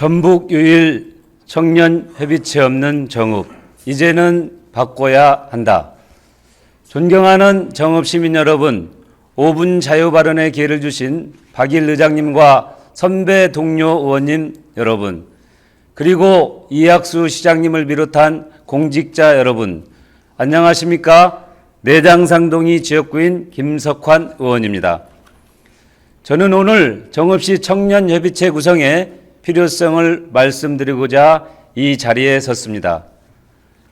전북 유일 청년 협의체 없는 정읍 이제는 바꿔야 한다. 존경하는 정읍 시민 여러분, 5분 자유 발언의 기회를 주신 박일 의장님과 선배 동료 의원님 여러분, 그리고 이학수 시장님을 비롯한 공직자 여러분, 안녕하십니까? 내장상동이 지역구인 김석환 의원입니다. 저는 오늘 정읍시 청년협의체 구성의 필요성을 말씀드리고자 이 자리에 섰습니다.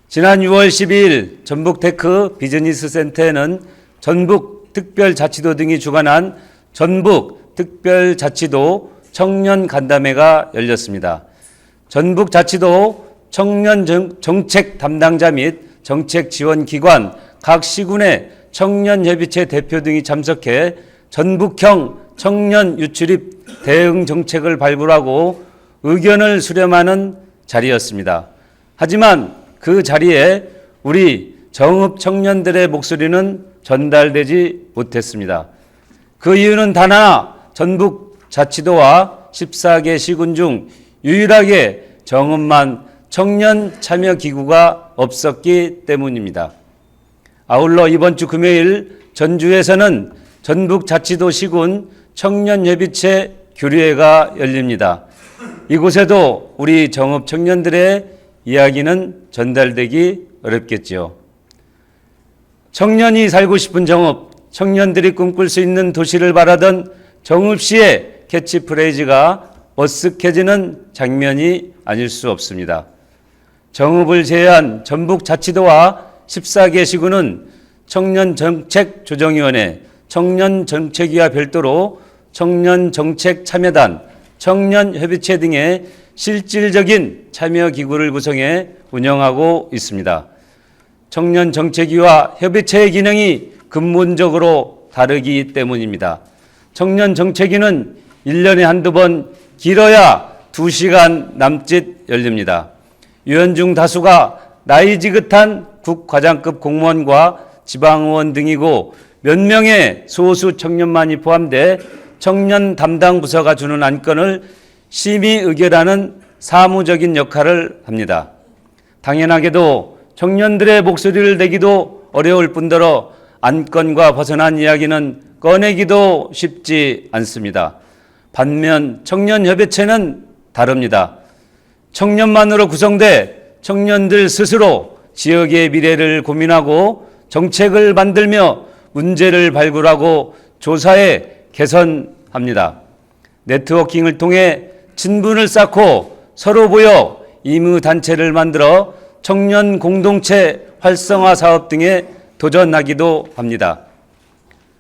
지난 6월 12일 전북테크 비즈니스 센터에는 전북 특별자치도 등이 주관한 전북 특별자치도 청년 간담회가 열렸습니다. 전북 자치도 청년 정- 정책 담당자 및 정책 지원 기관 각 시군의 청년 협의체 대표 등이 참석해 전북형 청년 유출입 대응 정책을 발굴하고 의견을 수렴하는 자리였습니다. 하지만 그 자리에 우리 정읍 청년들의 목소리는 전달되지 못했습니다. 그 이유는 단 하나 전북 자치도와 14개 시군 중 유일하게 정읍만 청년 참여 기구가 없었기 때문입니다. 아울러 이번 주 금요일 전주에서는 전북 자치도 시군 청년협의체 교류회가 열립니다. 이곳에도 우리 정읍 청년들의 이야기는 전달되기 어렵겠지요. 청년이 살고 싶은 정읍, 청년들이 꿈꿀 수 있는 도시를 바라던 정읍시의 캐치프레이즈가 어쓱해지는 장면이 아닐 수 없습니다. 정읍을 제외한 전북 자치도와 14개 시군은 청년정책조정위원회, 청년정책위와 별도로 청년정책참여단, 청년 협의체 등의 실질적인 참여 기구를 구성해 운영하고 있습니다. 청년 정책위와 협의체의 기능이 근본적으로 다르기 때문입니다. 청년 정책위는 1년에 한두 번 길어야 2시간 남짓 열립니다. 위원 중 다수가 나이 지긋한 국과장급 공무원과 지방의원 등이고 몇 명의 소수 청년만이 포함돼 청년 담당 부서가 주는 안건을 심의 의결하는 사무적인 역할을 합니다. 당연하게도 청년들의 목소리를 내기도 어려울 뿐더러 안건과 벗어난 이야기는 꺼내기도 쉽지 않습니다. 반면 청년협의체는 다릅니다. 청년만으로 구성돼 청년들 스스로 지역의 미래를 고민하고 정책을 만들며 문제를 발굴하고 조사해 개선합니다. 네트워킹을 통해 친분을 쌓고 서로 보여 임의단체를 만들어 청년 공동체 활성화 사업 등에 도전하기도 합니다.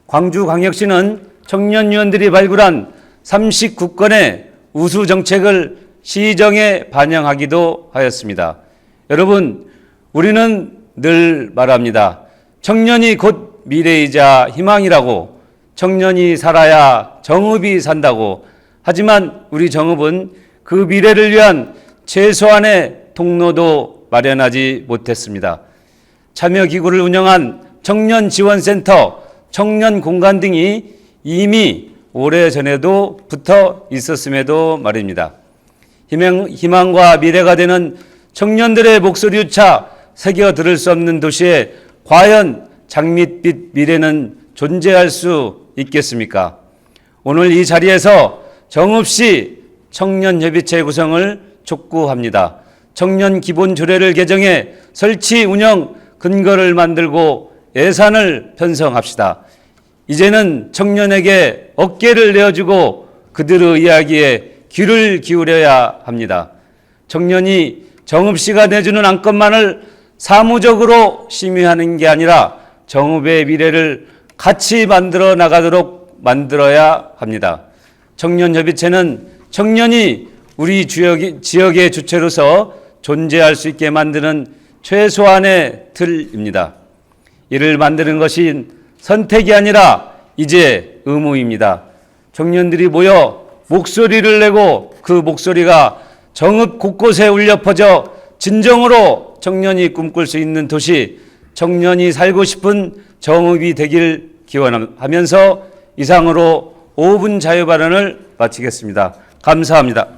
광주광역시는 청년위원들이 발굴한 39건의 우수 정책을 시정에 반영하기도 하였습니다. 여러분, 우리는 늘 말합니다. 청년이 곧 미래이자 희망이라고 청년이 살아야 정읍이 산다고 하지만 우리 정읍은 그 미래를 위한 최소한의 통로도 마련하지 못했습니다. 참여 기구를 운영한 청년 지원센터, 청년 공간 등이 이미 오래전에도 붙어 있었음에도 말입니다. 희망, 희망과 미래가 되는 청년들의 목소리조차 새겨 들을 수 없는 도시에 과연 장밋빛 미래는 존재할 수 있겠습니까? 오늘 이 자리에서 정없이 청년협의체 구성을 촉구합니다. 청년 기본 조례를 개정해 설치 운영 근거를 만들고 예산을 편성합시다. 이제는 청년에게 어깨를 내어주고 그들의 이야기에 귀를 기울여야 합니다. 청년이 정읍시가 내주는 안건만을 사무적으로 심의하는 게 아니라 정읍의 미래를 같이 만들어 나가도록 만들어야 합니다. 청년협의체는 청년이 우리 지역, 지역의 주체로서 존재할 수 있게 만드는 최소한의 틀입니다. 이를 만드는 것이 선택이 아니라 이제 의무입니다. 청년들이 모여 목소리를 내고 그 목소리가 정읍 곳곳에 울려 퍼져 진정으로 청년이 꿈꿀 수 있는 도시, 청년이 살고 싶은 정읍이 되길 기원하면서 이상으로 5분 자유 발언을 마치겠습니다. 감사합니다.